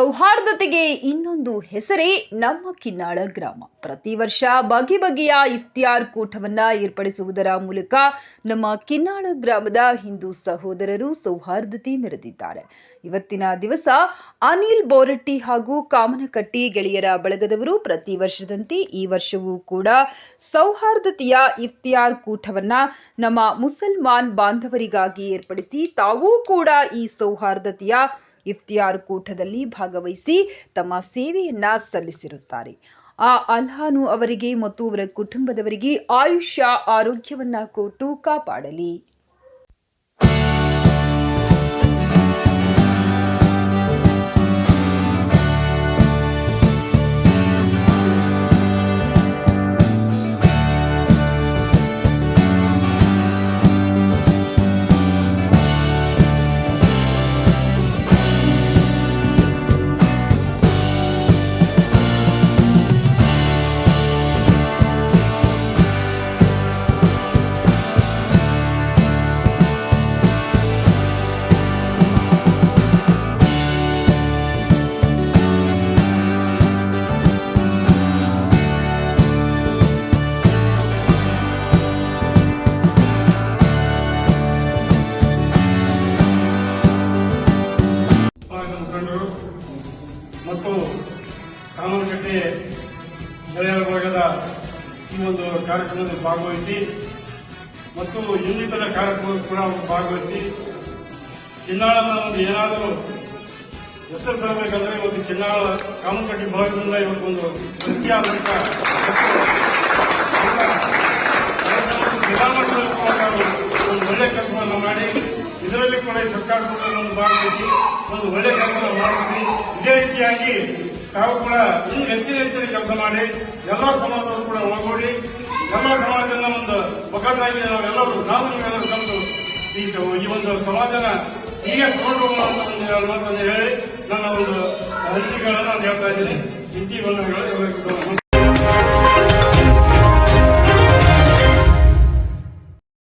ಸೌಹಾರ್ದತೆಗೆ ಇನ್ನೊಂದು ಹೆಸರೇ ನಮ್ಮ ಕಿನ್ನಾಳ ಗ್ರಾಮ. ಪ್ರತಿ ವರ್ಷ ಬಗೆ ಬಗೆಯ ಇಫ್ತಿಯಾರ್ ಕೂಟವನ್ನು ಏರ್ಪಡಿಸುವುದರ ಮೂಲಕ ನಮ್ಮ ಕಿನ್ನಾಳ ಗ್ರಾಮದ ಹಿಂದೂ ಸಹೋದರರು ಸೌಹಾರ್ದತೆ ಮೆರೆದಿದ್ದಾರೆ. ಇವತ್ತಿನ ದಿವಸ ಅನಿಲ್ ಬೋರಟ್ಟಿ ಹಾಗೂ ಕಾಮನಕಟ್ಟಿ ಗೆಳೆಯರ ಬಳಗದವರು ಪ್ರತಿ ವರ್ಷದಂತೆ ಈ ವರ್ಷವೂ ಕೂಡ ಸೌಹಾರ್ದತೆಯ ಇಫ್ತಿಯಾರ್ ಕೂಟವನ್ನು ನಮ್ಮ ಮುಸಲ್ಮಾನ್ ಬಾಂಧವರಿಗಾಗಿ ಏರ್ಪಡಿಸಿ ತಾವೂ ಕೂಡ ಈ ಸೌಹಾರ್ದತೆಯ ಇಫ್ತಿಯಾರ್ ಕೂಟದಲ್ಲಿ ಭಾಗವಹಿಸಿ ತಮ್ಮ ಸೇವೆಯನ್ನ ಸಲ್ಲಿಸಿರುತ್ತಾರೆ. ಆ ಅಲ್ಹಾನು ಅವರಿಗೆ ಮತ್ತು ಅವರ ಕುಟುಂಬದವರಿಗೆ ಆಯುಷ್ಯ, ಆರೋಗ್ಯವನ್ನ ಕೊಟ್ಟು ಕಾಪಾಡಲಿ. ಮತ್ತು ಕಾಮನಕಟ್ಟೆ ಗೆಳೆಯರ ಭಾಗದ ಈ ಒಂದು ಕಾರ್ಯಕ್ರಮದಲ್ಲಿ ಭಾಗವಹಿಸಿ ಮತ್ತು ಇನ್ನಿತರ ಕಾರ್ಯಕ್ರಮದಲ್ಲಿ ಕೂಡ ಭಾಗವಹಿಸಿ ಕಿನ್ನಾಳದ ಒಂದು ಏನಾದರೂ ಹೆಸರು ತರಬೇಕಂದ್ರೆ ಇವತ್ತು ಚಿನ್ನಾಳ ಕಾಮನಕಟ್ಟಿ ಭಾಗದಿಂದ ಇವತ್ತೊಂದು ಪ್ರತ್ಯಾದಂತ ಜಿಲ್ಲಾಮಟ್ಟದಲ್ಲಿ ಕೂಡ ಒಂದು ಒಳ್ಳೆ ಕೆಲಸವನ್ನು ಮಾಡಿ, ಇದರಲ್ಲಿ ಕೂಡ ಸರ್ಕಾರ ಒಂದು ಭಾಗವಹಿಸಿ ಒಂದು ಒಳ್ಳೆ ಕೆಲಸವನ್ನು ಮಾಡ್ತೀವಿ. ನಾವು ತಾವು ಕೂಡ ಇನ್ನೂ ಹೆಚ್ಚಿನ ಹೆಚ್ಚಿನ ಕೆಲಸ ಮಾಡಿ ಎಲ್ಲ ಸಮಾಜದವರು ಕೂಡ ಒಳಗೂಡಿ ಎಲ್ಲ ಸಮಾಜದಿಂದ ಒಂದು ಒಗ್ಗಟ್ಟಾಗಿ ನಾವೆಲ್ಲರೂ, ನಾವು ನೀವೆಲ್ಲರೂ ತಂದು ಈ ಈ ಒಂದು ಸಮಾಜನ ಹೀಗೆ ತಗೊಂಡು ಹೋಗುವಂತ ಒಂದು ಹೇಳಿ, ನನ್ನ ಒಂದು ಅನಿಸಿಕೆಗಳನ್ನು ನಾನು ಹೇಳ್ತಾ ಇದ್ದೀನಿ. ಇಂತಿ ಒಂದು ಹೇಳಿ